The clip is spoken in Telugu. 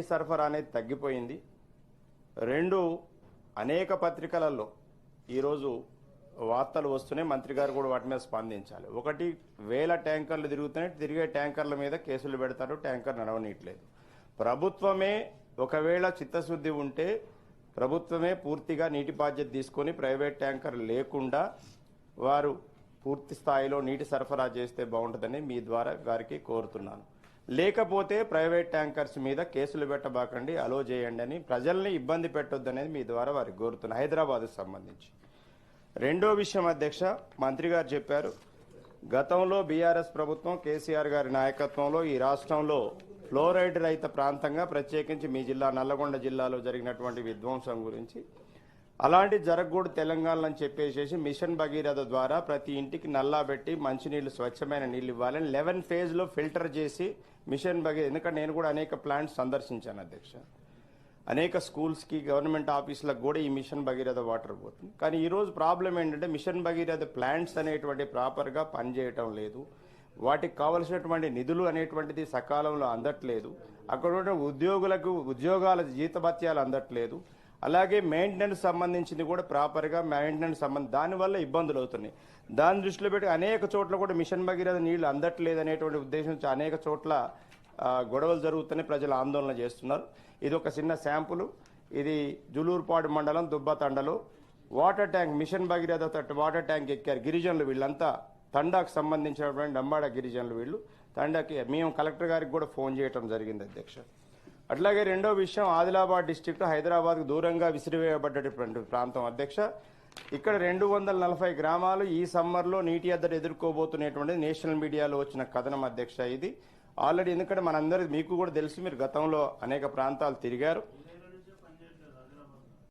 నీటి సరఫరా అనేది తగ్గిపోయింది. రెండు అనేక పత్రికలలో ఈరోజు వార్తలు వస్తున్నాయి మంత్రి గారు కూడా వాటి మీద స్పందించాలి. ఒకటి వేల ట్యాంకర్లు తిరుగుతున్నాయి తిరిగే ట్యాంకర్ల మీద కేసులు పెడతారు ట్యాంకర్ నడవనీయట్లేదు. ప్రభుత్వమే ఒకవేళ చిత్తశుద్ధి ఉంటే ప్రభుత్వమే పూర్తిగా నీటి బాధ్యత తీసుకొని ప్రైవేట్ ట్యాంకర్ లేకుండా వారు పూర్తి స్థాయిలో నీటి సరఫరా చేస్తే బాగుంటుందని మీ ద్వారా వారికి కోరుతున్నాను. లేకపోతే ప్రైవేట్ ట్యాంకర్స్ మీద కేసులు పెట్టబాకండి అలో చేయండి అని ప్రజల్ని ఇబ్బంది పెట్టొద్దనేది మీ ద్వారా వారికి కోరుతున్న హైదరాబాద్కు సంబంధించి. రెండో విషయం అధ్యక్ష మంత్రి గారు చెప్పారు గతంలో బీఆర్ఎస్ ప్రభుత్వం కేసీఆర్ గారి నాయకత్వంలో ఈ రాష్ట్రంలో ఫ్లోరైడ్ రహిత ప్రాంతంగా ప్రత్యేకించి మీ జిల్లా నల్లగొండ జిల్లాలో జరిగినటువంటి విధ్వంసం గురించి అలాంటి జరగకూడదు తెలంగాణలో అని చెప్పేసి మిషన్ భగీరథ ద్వారా ప్రతి ఇంటికి నల్లా పెట్టి మంచినీళ్ళు స్వచ్ఛమైన నీళ్ళు ఇవ్వాలని లెవెన్ ఫేజ్లో ఫిల్టర్ చేసి మిషన్ భగీరథ ఎందుకంటే నేను కూడా అనేక ప్లాంట్స్ సందర్శించాను అధ్యక్ష. అనేక స్కూల్స్కి గవర్నమెంట్ ఆఫీసులకు కూడా ఈ మిషన్ భగీరథ వాటర్ పోతుంది. కానీ ఈరోజు ప్రాబ్లం ఏంటంటే మిషన్ భగీరథ ప్లాంట్స్ అనేటువంటి ప్రాపర్గా పనిచేయటం లేదు. వాటికి కావలసినటువంటి నిధులు అనేటువంటిది సకాలంలో అందట్లేదు. అక్కడ ఉన్న ఉద్యోగులకు ఉద్యోగాల జీతభత్యాలు అందట్లేదు. అలాగే మెయింటెనెన్స్ సంబంధించింది కూడా ప్రాపర్గా మెయింటెనెన్స్ సంబంధించి దానివల్ల ఇబ్బందులు అవుతున్నాయి. దాని దృష్టిలో పెట్టి అనేక చోట్ల కూడా మిషన్ భగీరథ నీళ్ళు అందట్లేదు అనేటువంటి ఉద్దేశంతో అనేక చోట్ల గొడవలు జరుగుతున్నాయి. ప్రజలు ఆందోళన చేస్తున్నారు. ఇది ఒక చిన్న శాంపుల్. ఇది జులూరుపాడు మండలం దుబ్బతండలో వాటర్ ట్యాంక్ మిషన్ భగీరథ తట్టు వాటర్ ట్యాంక్ ఎక్కారు గిరిజనులు వీళ్ళంతా. తండాకు సంబంధించినటువంటి డంబాడ గిరిజనులు వీళ్ళు. తండాకి మేము కలెక్టర్ గారికి కూడా ఫోన్ చేయటం జరిగింది అధ్యక్ష. అట్లాగే రెండో విషయం ఆదిలాబాద్ డిస్టిక్ట్ హైదరాబాద్కు దూరంగా విసిరివేయబడ్డటువంటి ప్రాంతం. అధ్యక్ష ఇక్కడ రెండు వందల నలభై గ్రామాలు ఈ సమ్మర్లో నీటి అద్దరు ఎదుర్కోబోతున్నటువంటి నేషనల్ మీడియాలో వచ్చిన కథనం అధ్యక్ష ఇది. ఆల్రెడీ ఎందుకంటే మనందరి మీకు కూడా తెలుసు మీరు గతంలో అనేక ప్రాంతాలు తిరిగారు.